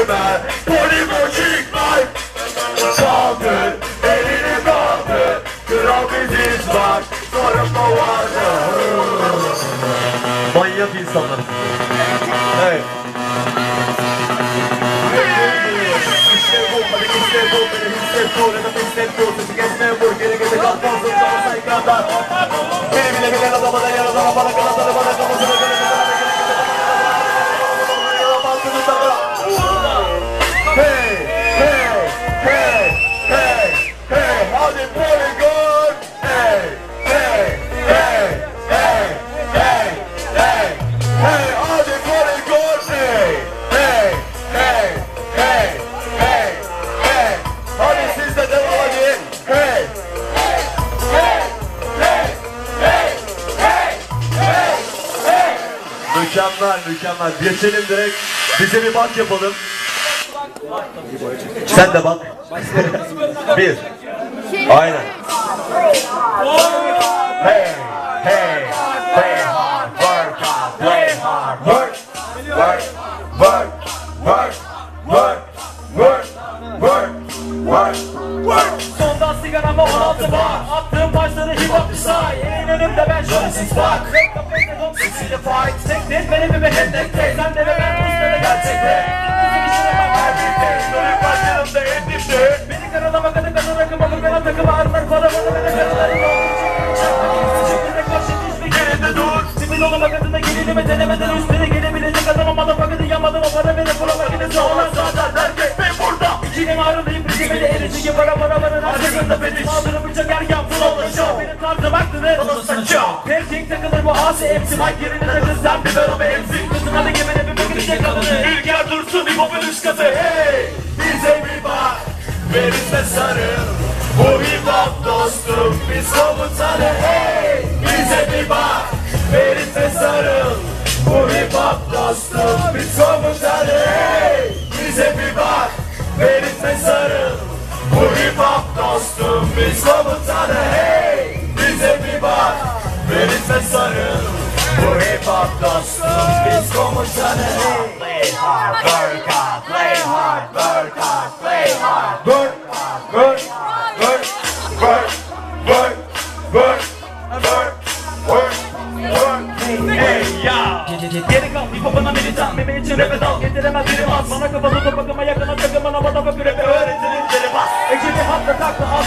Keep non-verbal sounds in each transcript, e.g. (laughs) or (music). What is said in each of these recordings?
dümen Polimo çıkmak Çaldır elini kaldır. Kral biziz bak Sarımda vardı Manyak insanlar. Evet. Beni bile bilen adama da yaradana bana kanatları Mükemmel, mükemmel. Geçelim direkt. Bize bir bak yapalım. Sen de bak. (laughs) bir. Aynen. Hey, hey, play hard, work hard, play hard, work, work, work, work, work, work, work, work, work. Sondan sigaramı 16 bar Attığım başları hip hop say Elin önümde ben şöyle bak Tek kafayla dom sesiyle fight. Tek net benim bir hedef tek Sen de ve ben ustada gerçekte Müzik işine her bir tek. Dönüp başlarımda en dipte. Beni karalama kadın kadın rakım alır Bana takım ağırlar paravanı ve de gibi para para varın arkasında fetiş Mağduru bıçak erken full olacak Benim tarzım aklıdır Odasına çal. Her king takılır bu asi MC Mike yerine takıl sen bir ben o MC Kızın adı gemine bir bakınca kadını Ülker dursun hip hop'un üst katı. Hey, bize bir bak. Verirse sarıl. Bu hip hop dostum biz komutanı. Hey, bize bir bak. Verirse sarıl. Bu hip hop dostum biz komutanı. Hey, bize bir bak. Verirse. Hop dostum biz komutanı. Hey, bize bir bak. Verirse sarıl. Bu hip hop dostum biz komutanı. Hey. Play hard, work hard, play hard, work hard, play hard. Work, work, work, work, work, work, work, work. Hey ya. Geri kal hip hop'una militan Bebeği için rap'e dal getiremez biri bas Bana kapalı topakıma yakına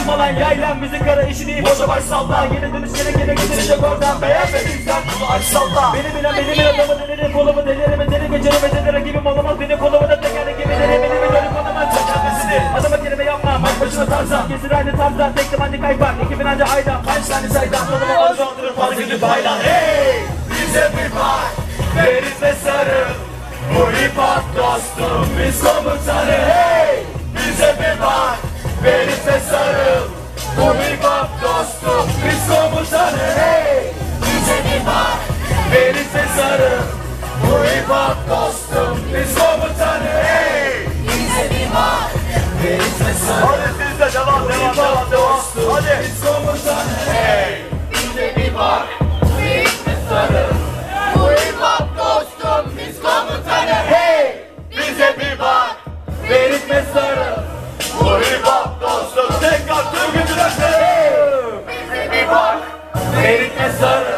azmalan yaylan Müzik ara işini boşa baş salla Geri dönüş geri geri getirecek oradan. Beğenmediysen bunu aç salla. Beni bilen benim adamı delirim kolumu delerime deli geçerim Ecede rakibim olamaz beni kolumu da teker gibi deli Beni bir dönüp olamaz çekemesini Adama kelime yapma. Maç başına tarzan. Gezir aynı tarzdan Tek tabanca kaypak Ekibin anca aydan. Punchline saydan Konumu alışandırır fazla gibi baylan Hey, bize bir bak, verin ve sarıl. Bu hip hop dostum, biz komutanı. Hey, bize bir bak, verin Hop dostum, biz komutanı. Hey, bize bir bak, ve sarıl. Hadi siz de devam, devam, devam, devam. Hadi. Biz komutanı. Hey, bize bir bak. Bu hip hop dostum biz komutanı Hey! Bize bir bak! Ve sarıl! Bu hip hop dostum tekrar tüm gücüne Bize bir bak! Ve! Bu